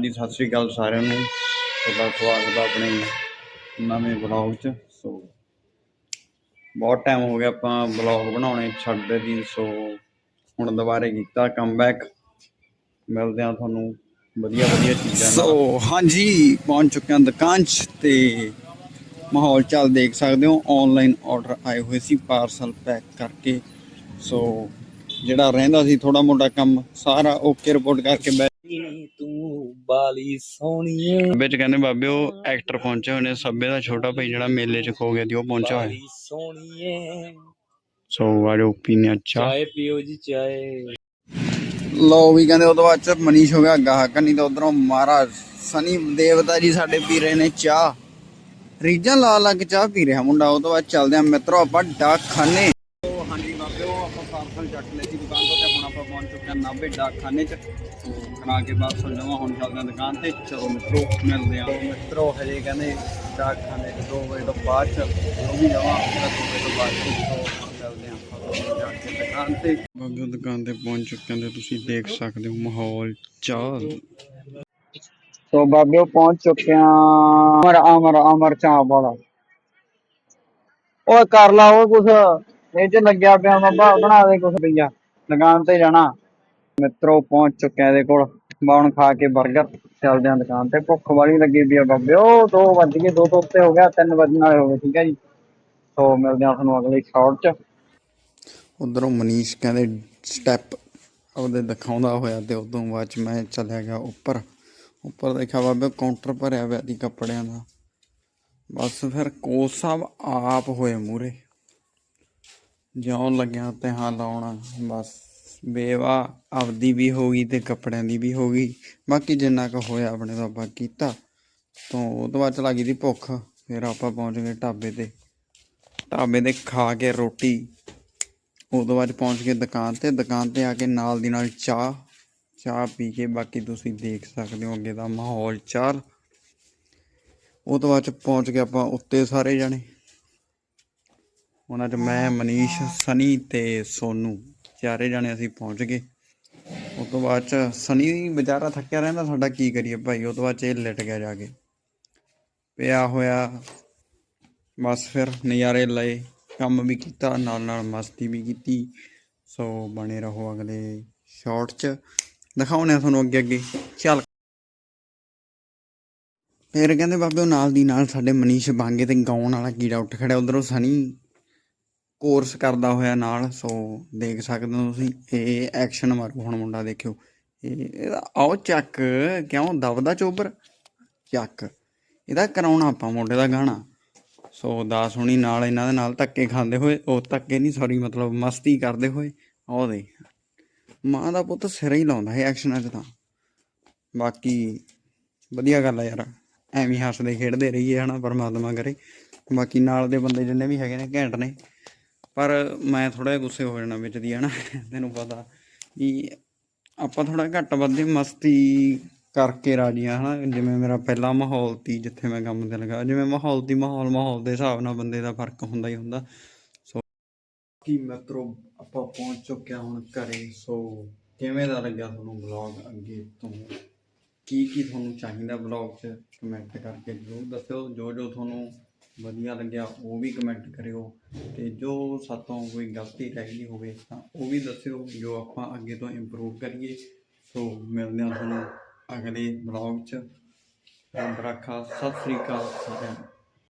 ਹਾਂਜੀ ਸਤਿ ਸ੍ਰੀ ਅਕਾਲ ਸਾਰਿਆਂ ਨੂੰ। ਤੁਹਾਡਾ ਸਵਾਗਤ ਹੈ ਆਪਣੇ ਨਵੇਂ ਬਲੌਗ 'ਚ। ਸੋ ਬਹੁਤ ਟਾਈਮ ਹੋ ਗਿਆ ਆਪਾਂ ਬਲੌਗ ਬਣਾਉਣੇ ਛੱਡਦੇ ਦੀ ਸੋ ਹੁਣ ਦੁਬਾਰੇ ਕੀਤਾ ਕਮਬੈਕ ਮਿਲਦੇ ਆ ਤੁਹਾਨੂੰ ਵਧੀਆ ਵਧੀਆ ਚੀਜ਼ਾਂ ਸੋ ਹਾਂਜੀ ਪਹੁੰਚ ਚੁੱਕੇ ਹਾਂ ਦੁਕਾਨ 'ਚ ਤੇ ਮਾਹੌਲ ਚਾਲ ਦੇਖ ਸਕਦੇ ਹੋ। ਆਨਲਾਈਨ ਆਰਡਰ ਆਏ ਹੋਏ ਸੀ ਪਾਰਸਲ ਪੈਕ ਕਰਕੇ। ਸੋ ਜਿਹੜਾ ਰਹਿੰਦਾ ਸੀ ਥੋੜਾ ਮੋਟਾ ਕੰਮ ਸਾਰਾ ਓਕੇ ਰਿਪੋਰਟ ਕਰਕੇ ਬੈ ਨੀ ਤੂੰ ਬਾਲੀ ਸੋਹਣੀਏ ਵਿੱਚ ਕਹਿੰਦੇ ਬਾਬੇ ਉਹ ਐਕਟਰ ਪਹੁੰਚੇ ਹੋਏ ਨੇ ਸੱਬੇ ਦਾ ਛੋਟਾ ਭਾਈ ਜਿਹੜਾ ਮੇਲੇ 'ਚ ਖੋ ਗਿਆ ਸੀ ਉਹ ਪਹੁੰਚਿਆ ਹੋਇਆ। ਬਾਲੀ ਸੋਹਣੀਏ ਸੋ ਆਜੋ ਪੀਨੇ ਚਾਹ। ਚਾਏ ਪੀਓ ਜੀ ਚਾਏ ਲੋ ਵੀ ਕਹਿੰਦੇ ਉਦੋਂ ਬਾਅਦ ਚ ਮਨੀਸ਼ ਹੋ ਗਿਆ ਗਾਹਕ ਨਹੀਂ ਤਾਂ ਉਧਰੋਂ ਮਹਾਰਾਜ ਸਨੀ ਦੇਵਤਾ ਜੀ ਸਾਡੇ ਪੀ ਰਹੇ ਨੇ ਚਾਹ। ਰੀਜਾਂ ਲਾ ਲਾ ਕੇ ਚਾਹ ਪੀ ਰਿਹਾ ਮੁੰਡਾ ਉਹ ਤੋਂ ਬਾਅਦ ਚੱਲਦੇ ਆ ਮਿੱਤਰੋ ਆਪਾਂ ਆਪਾਂ ਪਾਰਸਲ ਚੱਕ ਦੁਕਾਨ ਤੋਂ ਤੇ ਹੁਣ ਆਪਾਂ ਪਹੁੰਚ ਚੁੱਕੇ ਹਾਂ ਨਾਭੇ ਡਾਕਖਾਨੇ ਚ। ਸੋ ਕਰਾ ਕੇ ਬਾਅਦ ਸੁਣਾਵਾ ਹੁਣ ਚੱਲਦੇ ਹਾਂ ਦੁਕਾਨ ਤੇ। ਚਲੋ ਮਿੱਤਰੋ ਮਿਲਦੇ ਆ ਮਿੱਤਰੋ ਹਜੇ ਕਹਿੰਦੇ ਡਾਕਖਾਨੇ ਚ 2 ਵਜੇ ਤੋਂ ਬਾਅਦ ਚ ਉਹ ਵੀ ਜਾਵਾਂ 2 ਵਜੇ ਤੋਂ ਬਾਅਦ ਚ ਸੋ ਮਿਲਦੇ ਆ ਆਪਾਂ ਜਾ ਕੇ ਦੁਕਾਨ ਤੇ ਬਾਬਿਓ ਦੁਕਾਨ ਤੇ ਪਹੁੰਚ ਚੁੱਕੇ ਹਾਂ ਤੇ ਤੁਸੀਂ ਦੇਖ ਸਕਦੇ ਹੋ ਮਾਹੌਲ ਚਾਹ ਸੋ ਬਾਬਿਓ ਪਹੁੰਚ ਚੁੱਕੇ ਆ ਅਮਰ ਅਮਰ ਅਮਰ ਚਾਹ ਵਾਲਾ। ਓਏ ਕਰ ਲਾ ਉਹ ਕੁਛ। ਇਹ ਚ ਲੱਗਿਆ ਪਿਆ ਬਾਬਾ ਬਣਾ ਦੇ ਕੁਛ ਪਈਆ ਦੁਕਾਨ ਤੇ ਜਾਣਾ। ਮਿੱਤਰੋ ਪਹੁੰਚ ਚੁੱਕੇ ਇਹਦੇ ਕੋਲ। ਬਾਉਣ ਖਾ ਕੇ 버ਗਰ ਚੱਲਦੇ ਆ ਦੁਕਾਨ ਤੇ। ਭੁੱਖ ਵਾਲੀ ਲੱਗੀ ਪਈ ਆ ਬਾਬਿਓ 2 ਵੱਜ ਗਏ। 2 ਤੋਂ ਉੱਤੇ ਹੋ ਗਿਆ। 3 ਵਜਣ ਵਾਲੇ ਹੋ ਗਏ। ਠੀਕ ਹੈ ਜੀ। ਸੋ ਮਿਲਦੇ ਆ ਤੁਹਾਨੂੰ ਅਗਲੇ ਸ਼ਾਰਟ ਚ। ਉਧਰੋਂ ਮਨੀਸ਼ ਕਹਿੰਦੇ ਸਟੈਪ ਉਹਦੇ ਦਿਖਾਉਂਦਾ ਹੋਇਆ ਤੇ ਉਦੋਂ ਬਾਅਦ ਚ ਮੈਂ ਚੱਲਿਆ ਗਿਆ ਉੱਪਰ। ਉੱਪਰ ਦੇਖਿਆ ਬਾਬੇ, ਕਾਊਂਟਰ ਭਰਿਆ ਹੋਇਆ ਸੀ ਕੱਪੜਿਆਂ ਦਾ। ਬਸ ਫਿਰ ਕੋਚ ਸਾਹਿਬ ਆਪ ਹੋਏ ਮੂਰੇ ਜਿਉਂ ਲੱਗਿਆ ਤੇ ਹਾਂ ਲਾਉਣਾ, ਬਸ। ਬੇਵਾ ਆਪਦੀ ਵੀ ਹੋ ਗਈ ਤੇ ਕੱਪੜਿਆਂ ਦੀ ਵੀ ਹੋ ਗਈ। ਬਾਕੀ ਜਿੰਨਾ ਕੁ ਹੋਇਆ ਆਪਣੇ ਤੋਂ ਆਪਾਂ ਕੀਤਾ। ਤੋਂ ਉਹ ਤੋਂ ਬਾਅਦ ਚਲਾ ਗਈ ਦੀ ਭੁੱਖ। ਫਿਰ ਆਪਾਂ ਪਹੁੰਚ ਗਏ ਢਾਬੇ ਤੇ। ਢਾਬੇ ਤੇ ਖਾ ਕੇ ਰੋਟੀ। ਉਹ ਤੋਂ ਬਾਅਦ ਪਹੁੰਚ ਗਏ ਦੁਕਾਨ ਤੇ। ਦੁਕਾਨ ਤੇ ਆ ਕੇ ਨਾਲ ਦੀ ਨਾਲ ਚਾਹ। ਚਾਹ ਪੀ ਕੇ ਬਾਕੀ ਤੁਸੀਂ ਦੇਖ ਸਕਦੇ ਹੋ ਅੱਗੇ ਦਾ ਮਾਹੌਲ ਚਾਲ। ਉਹ ਤੋਂ ਬਾਅਦ ਚ ਪਹੁੰਚ ਕੇ ਆਪਾਂ ਉੱਤੇ ਸਾਰੇ ਜਾਣੇ। ਉਹਨਾਂ ਚ ਮੈਂ, ਮਨੀਸ਼, ਸਨੀ ਤੇ ਸੋਨੂ। ਚਾਰੇ ਜਾਣੇ ਅਸੀਂ ਪਹੁੰਚ ਗਏ। ਉਹ ਤੋਂ ਬਾਅਦ ਚ ਸਨੀ ਵਿਚਾਰਾ ਥੱਕਿਆ ਰਹਿੰਦਾ, ਸਾਡਾ ਕੀ ਕਰੀਏ ਭਾਈ? ਉਹ ਤੋਂ ਬਾਅਦ ਚ ਇਹ ਲਿਟ ਗਿਆ ਜਾ ਕੇ। ਪਿਆ ਹੋਇਆ, ਬਸ ਫਿਰ ਨਜ਼ਾਰੇ ਲਏ, ਕੰਮ ਵੀ ਕੀਤਾ, ਨਾਲ ਨਾਲ ਮਸਤੀ ਵੀ ਕੀਤੀ। ਸੋ ਬਣੇ ਰਹੋ ਅਗਲੇ ਸ਼ਾਰਟ ਚ। ਦਿਖਾਉਣੇ ਆ ਤੁਹਾਨੂੰ ਅੱਗੇ ਅੱਗੇ। ਚੱਲ। ਫਿਰ ਕਹਿੰਦੇ ਬਾਬੇ ਉਹ ਨਾਲ ਦੀ ਨਾਲ ਸਾਡੇ ਮਨੀਸ਼ ਬਾਂਗੇ ਤੇ ਗਾਉਣ ਵਾਲਾ ਕੀੜਾ ਉੱਠ ਖੜਿਆ। ਉਧਰੋਂ ਸਨੀ ਕੋਰਸ ਕਰਦਾ ਹੋਇਆ ਨਾਲ ਸੋ ਦੇਖ ਸਕਦੇ ਹੋ ਤੁਸੀਂ, ਇਹ ਐਕਸ਼ਨ ਮਾਰੂ ਹੁਣ ਮੁੰਡਾ ਦੇਖਿਓ। ਇਹ, ਇਹਦਾ, ਆਓ ਚੱਕ, ਕਿਉਂ ਦਬਦਾ ਚੋਬਰ? ਚੱਕ। ਇਹਦਾ ਕਰਾਉਣਾ ਆਪਾਂ ਮੁੰਡੇ ਦਾ ਗਾਣਾ। ਸੋ ਦਾਸ ਹੁਣੀ ਨਾਲ ਇਹਨਾਂ ਦੇ ਨਾਲ ਧੱਕੇ ਖਾਂਦੇ ਹੋਏ, ਉਹ ਧੱਕੇ ਨਹੀਂ ਸੌਰੀ ਮਤਲਬ ਮਸਤੀ ਕਰਦੇ ਹੋਏ ਉਹ ਦੇ ਮਾਂ ਦਾ ਪੁੱਤ ਸਿਰ ਹੀ ਲਾਉਂਦਾ ਹੈ ਐਕਸ਼ਨਾਂ 'ਚ ਤਾਂ। ਬਾਕੀ ਵਧੀਆ ਗੱਲ ਆ ਯਾਰ, ਐਵੇਂ ਹੱਸਦੇ ਖੇਡਦੇ ਰਹੀਏ ਹਨਾ, ਪਰਮਾਤਮਾ ਕਰੇ। ਬਾਕੀ ਨਾਲ ਦੇ ਬੰਦੇ ਜਿੰਨੇ ਵੀ ਹੈਗੇ ਨੇ, ਘੈਂਟ ਨੇ। ਪਰ ਮੈਂ ਥੋੜਾ ਜਿਹਾ ਗੁੱਸੇ ਹੋ ਜਾਣਾ ਵਿੱਚ ਦੀ, ਹਨਾ? ਤੈਨੂੰ ਪਤਾ ਵੀ ਆਪਾਂ ਥੋੜਾ ਘੱਟ ਵੱਧੇ ਮਸਤੀ ਕਰਕੇ ਰਾਜੀ ਆ, ਹਨਾ? ਜਿਵੇਂ ਮੇਰਾ ਪਹਿਲਾ ਮਾਹੌਲ ਤੀ ਜਿੱਥੇ ਮੈਂ ਕੰਮ ਤੇ ਲੱਗਾ। ਜਿਵੇਂ ਮਾਹੌਲ ਦੀ ਮਾਹੌਲ ਮਾਹੌਲ ਦੇ ਹਿਸਾਬ ਨਾਲ ਬੰਦੇ ਦਾ ਫ਼ਰਕ ਹੁੰਦਾ ਹੀ ਹੁੰਦਾ। ਸੋ ਕੀ ਮਿੱਤਰੋ, ਆਪਾਂ ਪਹੁੰਚ ਚੁੱਕਿਆ ਹੁਣ ਘਰੇ। ਸੋ ਕਿਵੇਂ ਦਾ ਲੱਗਿਆ ਤੁਹਾਨੂੰ ਵਲੌਗ ਅੱਗੇ ਤੋਂ? ਕੀ ਕੀ ਤੁਹਾਨੂੰ ਚਾਹੀਦਾ ਵਲੌਗ 'ਚ? ਕਮੈਂਟ ਕਰਕੇ ਜ਼ਰੂਰ ਦੱਸਿਓ। ਜੋ ਜੋ ਤੁਹਾਨੂੰ ਵਧੀਆ ਲੱਗਿਆ, ਉਹ ਵੀ ਕਮੈਂਟ ਕਰਿਓ ਤੇ ਜੋ ਸਾਤੋਂ ਕੋਈ ਗਲਤੀ ਰਹਿ ਗਈ ਹੋਵੇ ਤਾਂ ਉਹ ਵੀ ਦੱਸਿਓ, ਜੋ ਆਪਾਂ ਅੱਗੇ ਤੋਂ ਇੰਪਰੂਵ ਕਰੀਏ। ਸੋ ਮਿਲਦੇ ਹਾਂ ਤੁਹਾਨੂੰ ਅਗਲੇ ਵਲੌਗ 'ਚ। ਰੱਬ ਰੱਖਾ, ਸਤਿ ਸ੍ਰੀ ਅਕਾਲ ਸਾਰਿਆਂ ਨੂੰ।